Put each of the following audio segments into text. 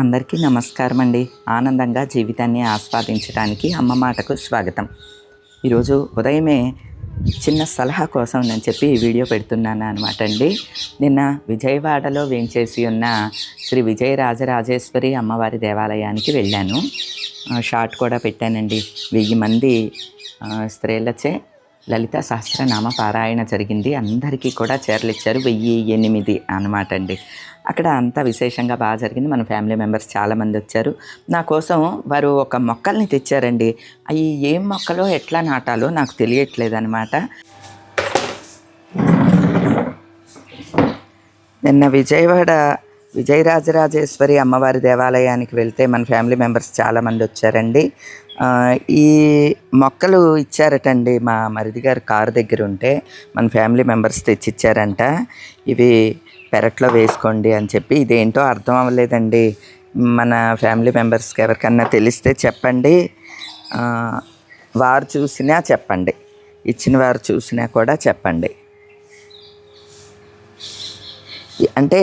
అందరికీ నమస్కారం అండి ఆనందంగా జీవితాన్ని ఆస్వాదించడానికి అమ్మ మాటకు స్వాగతం. ఈరోజు ఉదయమే చిన్న సలహా కోసం నేను చెప్పి ఈ వీడియో పెడుతున్నాను అనమాట అండి నిన్న విజయవాడలో వేంచేసి ఉన్న శ్రీ విజయ రాజరాజేశ్వరి అమ్మవారి దేవాలయానికి వెళ్ళాను. షార్ట్ కూడా పెట్టానండి. వెయ్యి మంది స్త్రీలచే. లలిత సహస్రనామ పారాయణ జరిగింది. అందరికీ కూడా చీరలు ఇచ్చారు వెయ్యి ఎనిమిది అనమాట అండి. అక్కడ అంతా విశేషంగా బాగా జరిగింది. మన ఫ్యామిలీ మెంబర్స్ చాలామంది వచ్చారు. నా కోసం వారు ఒక మొక్కల్ని తెచ్చారండి. అవి ఏం మొక్కలో ఎట్లా నాటాలో నాకు తెలియట్లేదు అనమాట నిన్న విజయవాడ విజయరాజరాజేశ్వరి అమ్మవారి దేవాలయానికి వెళ్తే మన ఫ్యామిలీ మెంబర్స్ చాలామంది వచ్చారండి. ఈ మొక్కలు ఇచ్చారటండి మా మరిది గారు కారు దగ్గర ఉంటే మన ఫ్యామిలీ మెంబర్స్ తెచ్చిచ్చారంట. ఇవి పెరట్లో వేసుకోండి అని చెప్పి ఇదేంటో అర్థం అవ్వలేదండి. మన ఫ్యామిలీ మెంబర్స్కి ఎవరికన్నా తెలిస్తే చెప్పండి. వారు చూసినా చెప్పండి. ఇచ్చిన వారు చూసినా కూడా చెప్పండి. అంటే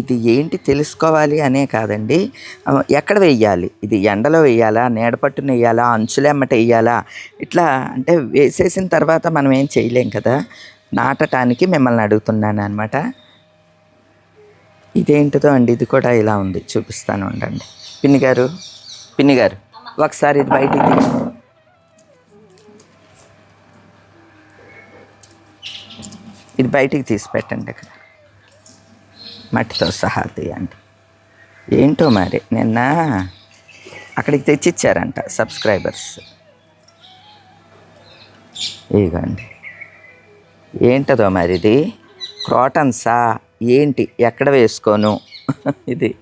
ఇది ఏంటి తెలుసుకోవాలి అనే కాదండి. ఎక్కడ వేయాలి ఇది ఎండలో వేయాలా నీడపట్టున వేయాలా అంచులెమ్మట వేయాలా ఇట్లా అంటే వేసేసిన తర్వాత మనం ఏం చేయలేం కదా? నాటటానికి మిమ్మల్ని అడుగుతున్నాను అనమాట ఇదేంటిదో అండి? ఇది కూడా ఇలా ఉంది. చూపిస్తాను ఉండండి. పిన్ని గారు పిన్ని గారు ఒకసారి ఇది బయటికి ఇది బయటికి తీసి పెట్టండి ఇక్కడ మట్టితో సహా తీయండి. ఏంటో మరి? నిన్న అక్కడికి తెచ్చిచ్చారంట సబ్స్క్రైబర్స్. ఇదిగోండి. ఏంటదో మరి ఇది? క్రాటన్సా? ఏంటి? ఎక్కడ వేసుకోను? ఇది.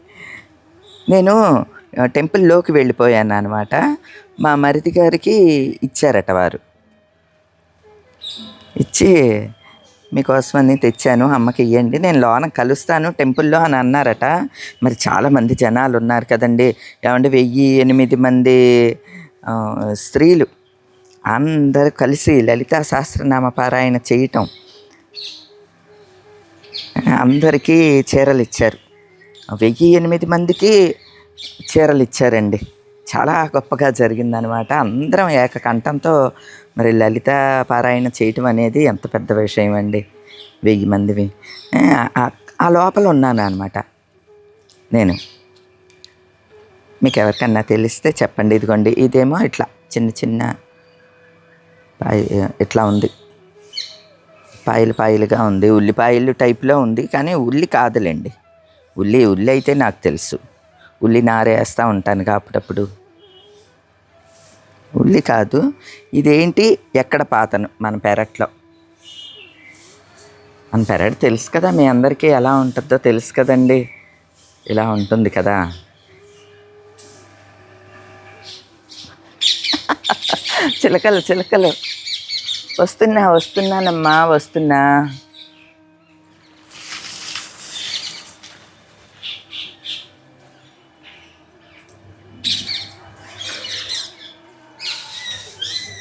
నేను టెంపుల్లోకి వెళ్ళిపోయాను అనమాట మా మరిది గారికి ఇచ్చారట వారు. ఇచ్చి మీకోసమని తెచ్చాను అమ్మకి ఇవ్వండి నేను లోన కలుస్తాను టెంపుల్లో అని అన్నారట. మరి చాలామంది జనాలు ఉన్నారు కదండి. ఏమంటే వెయ్యి ఎనిమిది మంది స్త్రీలు. అందరూ కలిసి లలితా సహస్రనామ పారాయణ చేయటం. అందరికీ చీరలు ఇచ్చారు వెయ్యి ఎనిమిది మందికి చీరలు ఇచ్చారండి చాలా గొప్పగా జరిగిందనమాట. అందరం ఏకకంఠంతో మరి లలిత పారాయణ చేయటం అనేది ఎంత పెద్ద విషయం అండి. వెయ్యి మందివి. ఆ- లోపల ఉన్నాను అనమాట నేను. మీకు ఎవరికన్నా తెలిస్తే చెప్పండి. ఇదిగోండి ఇదేమో ఇట్లా చిన్న చిన్న పాయ ఇట్లా ఉంది. పాయలు పాయలుగా ఉంది. ఉల్లిపాయలు టైప్లో ఉంది కానీ ఉల్లి కాదులేండి. ఉల్లి ఉల్లి అయితే నాకు తెలుసు. ఉల్లి నారేస్తూ ఉంటాను అప్పుడప్పుడు. ఉల్లి కాదు. ఇదేంటి? ఎక్కడ పాతను? మన పెరట్లో. మన పెరట్ తెలుసు కదా మీ అందరికీ ఎలా ఉంటుందో తెలుసు కదండి. ఇలా ఉంటుంది కదా. చిలకలు చిలకలు. వస్తున్నా వస్తున్నానమ్మా వస్తున్నా.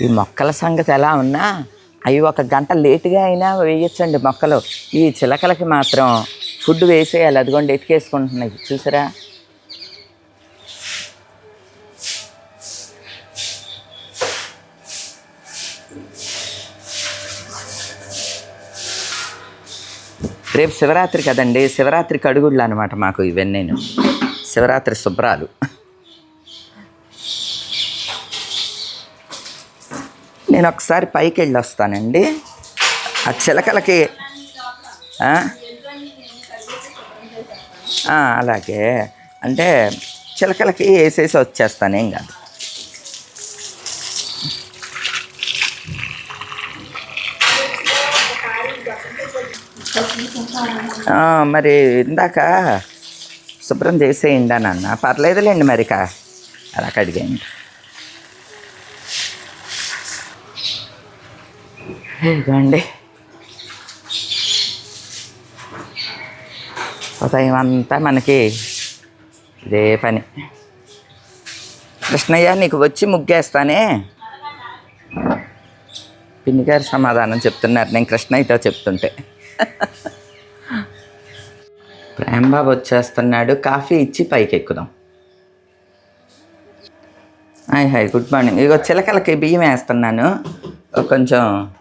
ఈ మొక్కల సంగతి ఎలా ఉన్నా అవి ఒక గంట లేటుగా అయినా వేయచ్చండి మొక్కలు. ఈ చిలకలకి మాత్రం ఫుడ్ వేసేయాలి. అదిగోండి ఎతికేసుకుంటున్నాయి. చూసారా? రేపు శివరాత్రి కదండి. శివరాత్రి కడుగుళ్ళు అనమాట మాకు ఇవన్నీ శివరాత్రి శుభ్రాలు. నేను ఒకసారి పైకి వెళ్ళి వస్తానండి ఆ? చిలకలకి అలాగే. అంటే చిలకలకి వేసేసి వచ్చేస్తాను ఏం కాదు. మరి ఇందాక శుభ్రం చేసేయండి అని అన్న పర్లేదులేండి మరికా. అలా కడిగేయండి. ఇదిగోండి. ఉదయం అంతా మనకి ఇదే పని. కృష్ణయ్య నీకు వచ్చి ముగ్గేస్తానే? పిన్ని గారు సమాధానం చెప్తున్నారు. నేను కృష్ణయ్యతో చెప్తుంటే. ప్రేమబాబు వచ్చేస్తున్నాడు. కాఫీ ఇచ్చి పైకి ఎక్కుదాం హాయ్ హాయ్ గుడ్ మార్నింగ్. ఇగో చిలకలకి బియ్యం వేస్తున్నాను. కొంచెం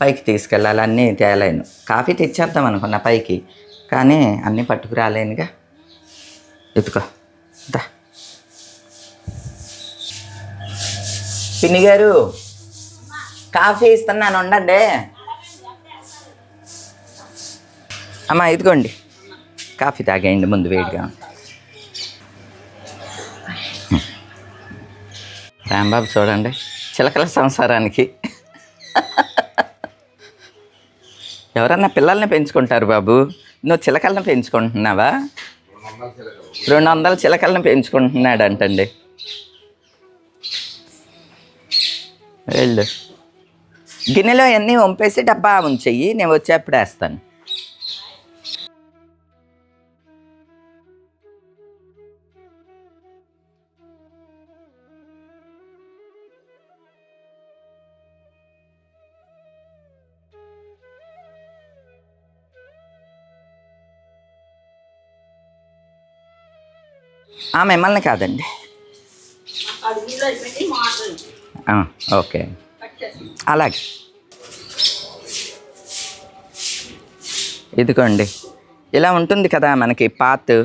పైకి తీసుకెళ్ళాలి అన్నీ తేలేను. కాఫీ తెచ్చేద్దాం అనుకున్నా పైకి కానీ అన్నీ పట్టుకురాలేనుగా ఎత్తుకో దా. పిన్ని గారు కాఫీ ఇస్తున్నాను ఉండండి. అమ్మ ఇదిగోండి. కాఫీ తాగేయండి ముందు వేడిగా. రాంబాబు చూడండి చిలకల సంసారానికి. ఎవరన్నా పిల్లల్ని పెంచుకుంటారు బాబు? నువ్వు చిలకలను పెంచుకుంటున్నావా? రెండు వందల చిలకలను పెంచుకుంటున్నాడు అంటండి వెళ్ళు. గిన్నెలో అన్నీ వంపేసి డబ్బా ఉంచెయ్యి నేను వచ్చేప్పుడు వేస్తాను. మిమ్మల్ని కాదండి. ఓకే. అలాగే. ఇదిగోండి. ఇలా ఉంటుంది కదా మనకి పాత్.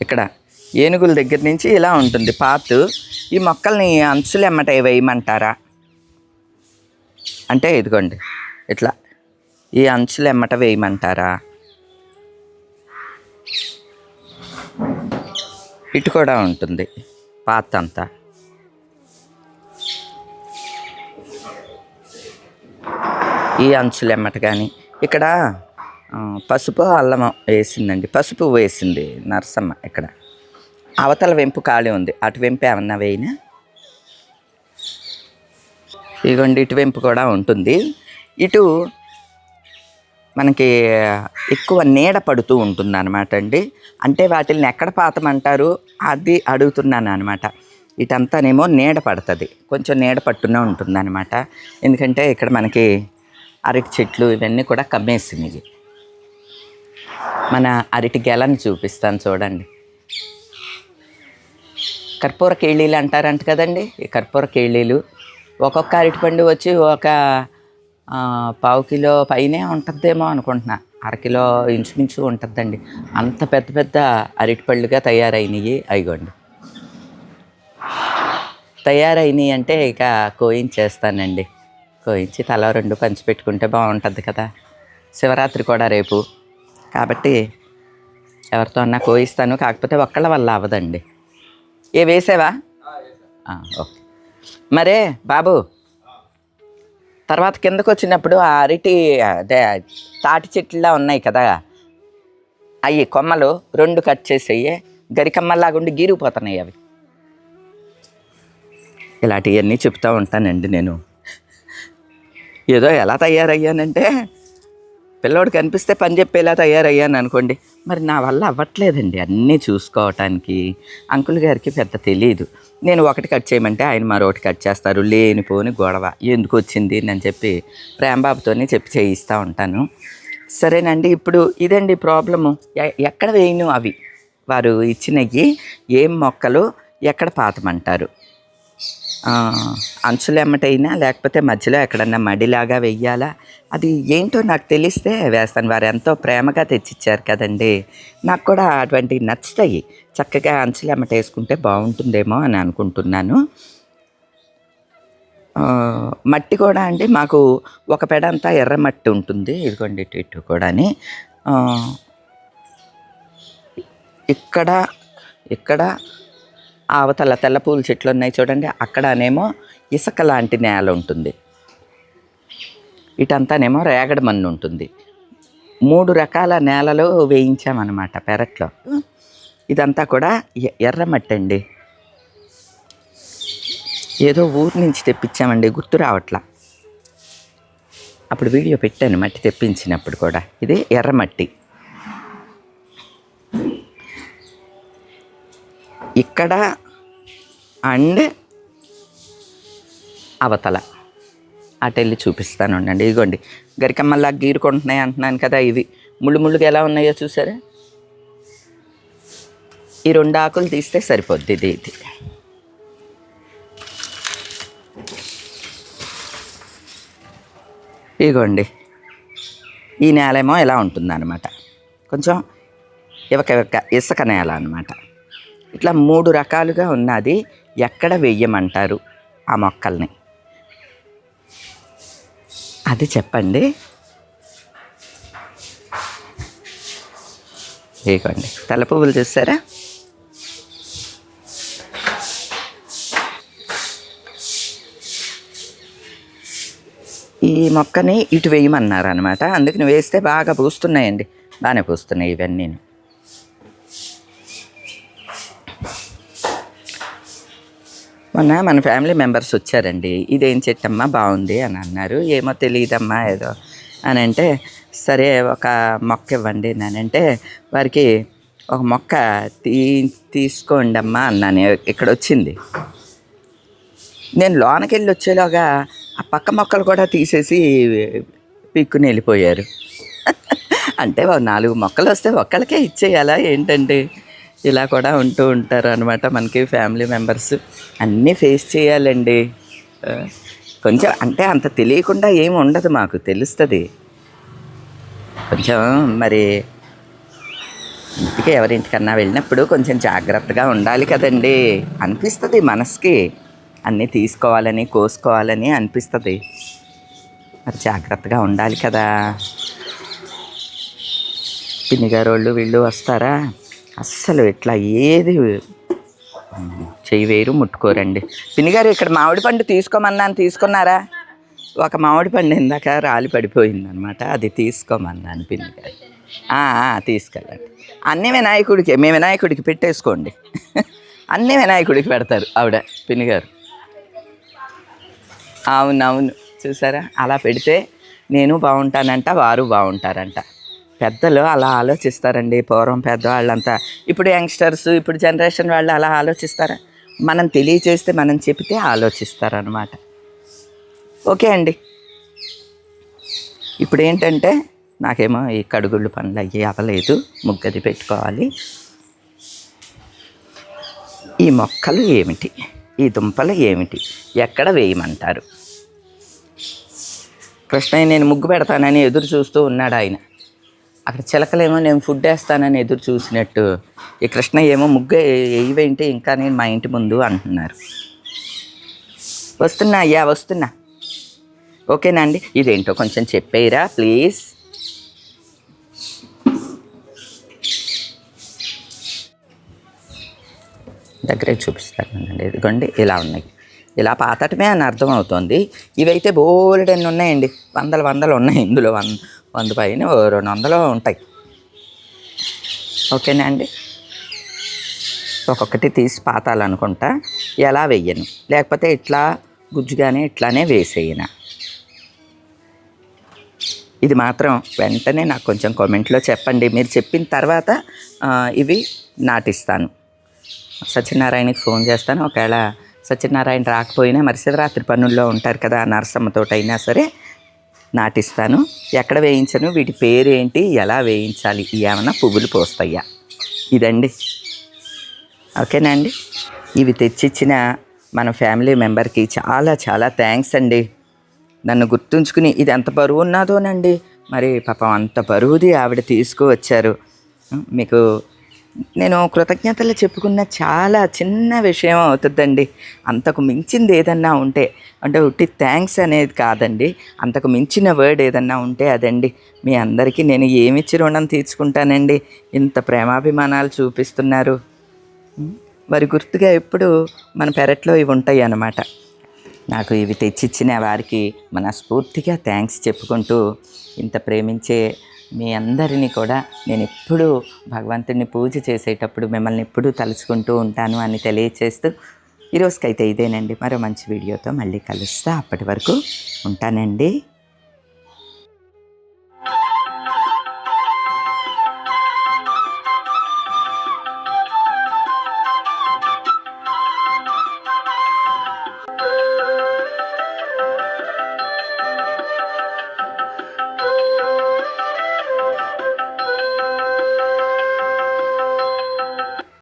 ఇక్కడ ఏనుగుల దగ్గర నుంచి ఇలా ఉంటుంది పాత్. ఈ మొక్కల్ని అంచులు ఎమ్మట వేయమంటారా? అంటే ఇదిగోండి. ఇట్లా ఈ అంచులు ఎమ్మట వేయమంటారా? ఇటు కూడా ఉంటుంది పాత అంతా ఈ అంచులు ఎమ్మట కానీ ఇక్కడ పసుపు అల్లం వేసిందండి. పసుపు వేసింది నరసమ్మ ఇక్కడ. అవతల వెంపు ఖాళీ ఉంది. అటు వెంపు ఏమన్నా వేయినా? ఇదిగోండి ఇటు వెంపు కూడా ఉంటుంది. ఇటు మనకి ఎక్కువ నీడ పడుతూ ఉంటుంది అనమాట అండి. అంటే వాటిని ఎక్కడ పాతమంటారు? అది అడుగుతున్నాను అనమాట ఇటంతానేమో నీడ పడుతుంది. కొంచెం నీడ పట్టునే ఉంటుంది అనమాట ఎందుకంటే ఇక్కడ మనకి అరటి చెట్లు ఇవన్నీ కూడా కమ్మేసినవి. మన అరటి గెలని చూపిస్తాను చూడండి. కర్పూర కేళీలు అంటారంట కదండి. ఈ కర్పూర కేళీలు ఒక్కొక్క అరటిపండు వచ్చి ఒక పావు కిలో పైనే ఉంటుందేమో అనుకుంటున్నా. అరకిలో ఇంచుమించు ఉంటుందండి అంత పెద్ద పెద్ద అరటిపళ్ళుగా తయారైనవి అయిగోండి తయారైనవి అంటే ఇక కోయించేస్తానండి. కోయించి తల రెండు పంచి పెట్టుకుంటే బాగుంటుంది కదా. శివరాత్రి కూడా రేపు. కాబట్టి ఎవరితో అన్నా కోయిస్తాను. కాకపోతే ఒక్కళ్ళ వల్ల అవ్వదండి. ఏ వేసావా? ఓకే. మరే బాబు తర్వాత కిందకు వచ్చినప్పుడు ఆ అరటి అదే తాటి చెట్లులా ఉన్నాయి కదా. అవి కొమ్మలు రెండు కట్ చేసేయి గరికమ్మలాగుండి గీరిపోతున్నాయి అవి. ఇలాంటివన్నీ చెప్తూ ఉంటానండి నేను. ఏదో ఎలా తయారయ్యానంటే పిల్లవాడు కనిపిస్తే పని చెప్పేలా తయారయ్యాను అనుకోండి. మరి నా వల్ల అవ్వట్లేదండి అన్నీ చూసుకోవటానికి. అంకుల్ గారికి పెద్ద తెలియదు నేను ఒకటి కట్ చేయమంటే ఆయన మరొకటి కట్ చేస్తారు. లేనిపోని గొడవ. ఎందుకు వచ్చింది అని చెప్పి ప్రేమబాబుతోనే చెప్పి చేయిస్తూ ఉంటాను. సరేనండి ఇప్పుడు ఇదండి ప్రాబ్లము. ఎ- ఎక్కడ వేయను అవి? వారు ఇచ్చినవి ఏం మొక్కలు ఎక్కడ పాతమంటారు? అంచులు ఎమ్మటైనా లేకపోతే మధ్యలో ఎక్కడన్నా మడిలాగా వెయ్యాలా? అది ఏంటో నాకు తెలిస్తే వేస్తాను. వారు ఎంతో ప్రేమగా తెచ్చిచ్చారు కదండి. నాకు కూడా అటువంటివి నచ్చుతాయి చక్కగా అంచులు వేసుకుంటే బాగుంటుందేమో అని అనుకుంటున్నాను. మట్టి కూడా అండి. మాకు ఒక పెడ అంతా ఎర్ర మట్టి ఉంటుంది. ఇదిగోండి ఇటు ఇటు కూడాని. ఇక్కడ ఇక్కడ అవతల తెల్ల పూల చెట్లు ఉన్నాయి చూడండి. అక్కడనేమో ఇసుక లాంటి నేల ఉంటుంది. ఇటంతానేమో రేగడి మన్ను ఉంటుంది. మూడు రకాల నేలలో వేయించామన్నమాట పెరట్లో. ఇదంతా కూడా ఎ- ఎర్రమట్టి అండి ఏదో ఊరు నుంచి తెప్పించామండి గుర్తు రావట్లా. అప్పుడు వీడియో పెట్టాను మట్టి తెప్పించినప్పుడు కూడా. ఇది ఎర్రమట్టి ఇక్కడ అండ్ అవతల. అటు వెళ్ళి చూపిస్తాను ఉండండి. ఇదిగోండి. గరికమ్మల్లా గీరుకుంటున్నాయి అంటున్నాను కదా ఇవి. ముళ్ళు ముళ్ళుగా ఎలా ఉన్నాయో చూసారా? ఈ రెండు ఆకులు తీస్తే సరిపోద్ది ఇది ఇది. ఇదిగోండి. ఈ నేలేమో ఎలా ఉంటుందన్నమాట. కొంచెం ఇవక ఇవక ఇసుక నేల అనమాట ఇట్లా మూడు రకాలుగా ఉన్నది. ఎక్కడ వెయ్యమంటారు ఆ మొక్కల్ని? అది చెప్పండి. ఇదిగోండి. తెల్ల పువ్వులు చూసారా ఈ మొక్కని ఇటు వేయమన్నారు అనమాట అందుకని వేస్తే బాగా పూస్తున్నాయండి. బాగానే పూస్తున్నాయి ఇవన్నీ మొన్న మన ఫ్యామిలీ మెంబర్స్ వచ్చారండి. ఇదేం చెట్టమ్మా? బాగుంది అని అన్నారు. ఏమో తెలియదమ్మా ఏదో అని అంటే సరే ఒక మొక్క ఇవ్వండి అని అంటే వారికి ఒక మొక్క తీ తీసుకోండి అమ్మా అన్నాను. ఇక్కడ వచ్చింది నేను లోనకి వెళ్ళి వచ్చేలాగా ఆ పక్క మొక్కలు కూడా తీసేసి పీక్కుని వెళ్ళిపోయారు. అంటే నాలుగు మొక్కలు వస్తే ఒక్కళ్ళకే ఇచ్చేయాలా ఏంటంటే ఇలా కూడా ఉంటూ ఉంటారు అనమాట మనకి ఫ్యామిలీ మెంబర్స్. అన్నీ ఫేస్ చేయాలండి. కొంచెం అంటే అంత తెలియకుండా ఏమి ఉండదు మాకు తెలుస్తుంది. కొంచెం మరి ఇంటికి ఎవరింటికన్నా వెళ్ళినప్పుడు కొంచెం జాగ్రత్తగా ఉండాలి కదండి. అనిపిస్తుంది మనసుకి. అన్నీ తీసుకోవాలని కోసుకోవాలని అనిపిస్తుంది. మరి జాగ్రత్తగా ఉండాలి కదా. పిన్నిగారు వాళ్ళు వీళ్ళు వస్తారా? అస్సలు ఇట్లా ఏది చెయ్యి వేరు ముట్టుకోరండి పిన్నిగారు ఇక్కడ మామిడి పండు తీసుకోమన్నాను తీసుకున్నారా? ఒక మామిడి పండు ఇందాక రాలి పడిపోయింది అనమాట అది తీసుకోమన్నాను పిన్నిగారు. తీసుకెళ్ళండి. అన్నీ వినాయకుడికి మీ వినాయకుడికి పెట్టేసుకోండి. అన్నీ వినాయకుడికి పెడతారు ఆవిడ పిన్నిగారు. అవునవును చూసారా? అలా పెడితే నేను బాగుంటానంట వారు బాగుంటారంట. పెద్దలు అలా ఆలోచిస్తారండి. పూర్వం పెద్దవాళ్ళంతా. ఇప్పుడు యంగ్స్టర్స్ ఇప్పుడు జనరేషన్ వాళ్ళు అలా ఆలోచిస్తారా? మనం తెలియచేస్తే మనం చెబితే ఆలోచిస్తారనమాట ఓకే అండి. ఇప్పుడు ఏంటంటే నాకేమో ఈ కడుగుళ్ళు పనులు అయ్యి అవ్వలేదు. ముగ్గది పెట్టుకోవాలి. ఈ మొక్కలు ఏమిటి? ఈ దుంపలు ఏమిటి? ఎక్కడ వేయమంటారు? కృష్ణయ్య నేను ముగ్గు పెడతానని ఎదురు చూస్తూ ఉన్నాడు ఆయన. అక్కడ చిలకలేమో నేను ఫుడ్ వేస్తానని ఎదురు చూసినట్టు ఈ కృష్ణ ఏమో ముగ్గు వేయవేంటి ఇంకా నేను మా ఇంటి ముందు అంటున్నారు. వస్తున్నా అయ్యా వస్తున్నా. ఓకేనా అండి? ఇదేంటో కొంచెం చెప్పేయరా ప్లీజ్. దగ్గరే చూపిస్తానండి. ఇదిగోండి ఇలా ఉన్నాయి. ఇలా పాతటమే అని అర్థమవుతోంది. ఇవైతే ఇవైతే బోలెడన్ని ఉన్నాయండి. వందలు వందలు ఉన్నాయి ఇందులో. వన్ వంద పైన రెండు వందలు ఉంటాయి. ఓకేనా అండి? ఒక్కొక్కటి తీసి పాతాలనుకుంటా. ఎలా వెయ్యను? లేకపోతే ఇట్లా గుజ్జుగానే ఇట్లానే వేసేయను? ఇది మాత్రం వెంటనే నాకు కొంచెం కామెంట్లో చెప్పండి. మీరు చెప్పిన తర్వాత ఇవి నాటిస్తాను. సత్యనారాయణకి ఫోన్ చేస్తాను. ఒకవేళ సత్యనారాయణ రాకపోయినా మరుసటి రాత్రి పనుల్లో ఉంటారు కదా నరసమ్మతోటైనా సరే నాటిస్తాను. ఎక్కడ వేయించను? వీటి పేరు ఏంటి ఎలా వేయించాలి? ఏమైనా పువ్వులు పోస్తాయా? ఇదండి. ఓకేనా అండి? ఇవి తెచ్చిచ్చిన మన ఫ్యామిలీ మెంబర్కి చాలా చాలా థ్యాంక్స్ అండి. నన్ను గుర్తుంచుకుని ఇది ఎంత బరువు ఉన్నదోనండి. మరి పాపం అంత బరువుది ఆవిడ తీసుకువచ్చారు. మీకు నేను కృతజ్ఞతలు చెప్పుకున్న చాలా చిన్న విషయం అవుతుందండి. అంతకు మించింది ఏదన్నా ఉంటే అంటే ఉట్టి థ్యాంక్స్ అనేది కాదండి. అంతకు మించిన వర్డ్ ఏదన్నా ఉంటే అదండి. మీ అందరికీ నేను ఏమిచ్చి రుణం తీర్చుకుంటానండి? ఇంత ప్రేమాభిమానాలు చూపిస్తున్నారు. వారి గుర్తుగా ఎప్పుడు మన పెరట్లో ఇవి ఉంటాయి అన్నమాట. నాకు ఇవి తెచ్చిచ్చిన వారికి మనస్ఫూర్తిగా థ్యాంక్స్ చెప్పుకుంటూ ఇంత ప్రేమించే మీ అందరినీ కూడా నేను ఎప్పుడూ భగవంతుడిని పూజ చేసేటప్పుడు మిమ్మల్ని ఎప్పుడూ తలుచుకుంటూ ఉంటాను అని తెలియచేస్తూ ఈరోజుకైతే ఇదేనండి. మరో మంచి వీడియోతో మళ్ళీ కలుస్తా. అప్పటి వరకు ఉంటానండి.